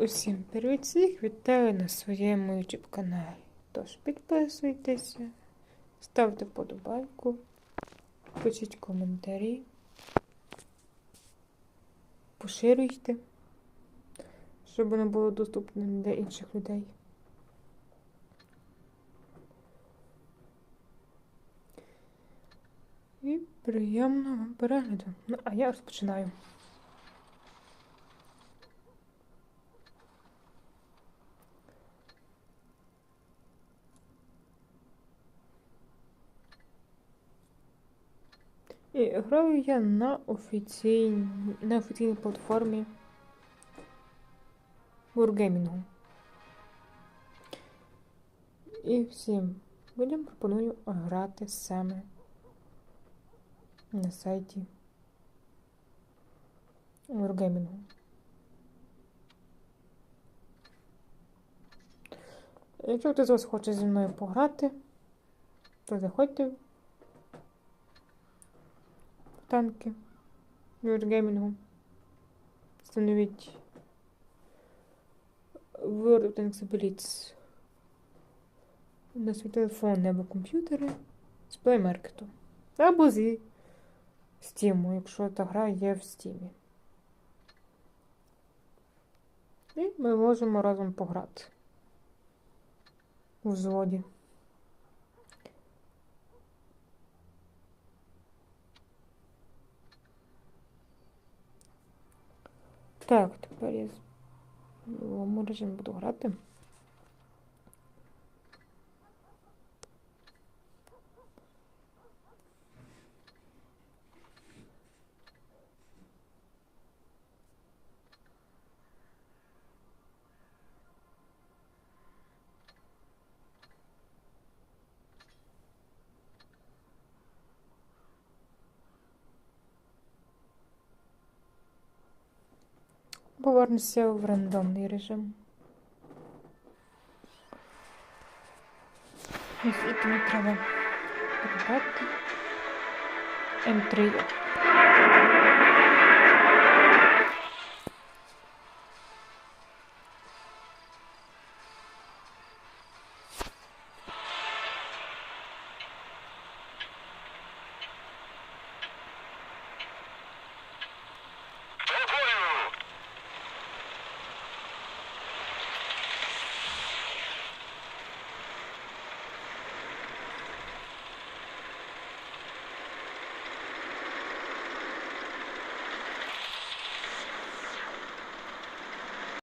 Усім привіт всіх вітаю на своєму YouTube каналі. Тож підписуйтеся, ставте вподобайку, пишіть коментарі, поширюйте, щоб воно було доступним для інших людей. І приємного перегляду. Ну, а я розпочинаю. Граю я на офіційній, на офіційній платформі Wargaming. І всім людям пропоную грати саме на сайті Wargaming. Якщо хтось з вас хоче зі мною пограти, то заходьте танки Wargaming. Встановіть World of Tanks Blitz на свій телефон або комп'ютери з Play Market. Або зі Steam, якщо та гра є в Steam. І ми можемо разом пограти у взводі. Так, тепер я в новому режимі буду грати. Повернуся в рандомний режим. Ось і тому треба прибрати М3.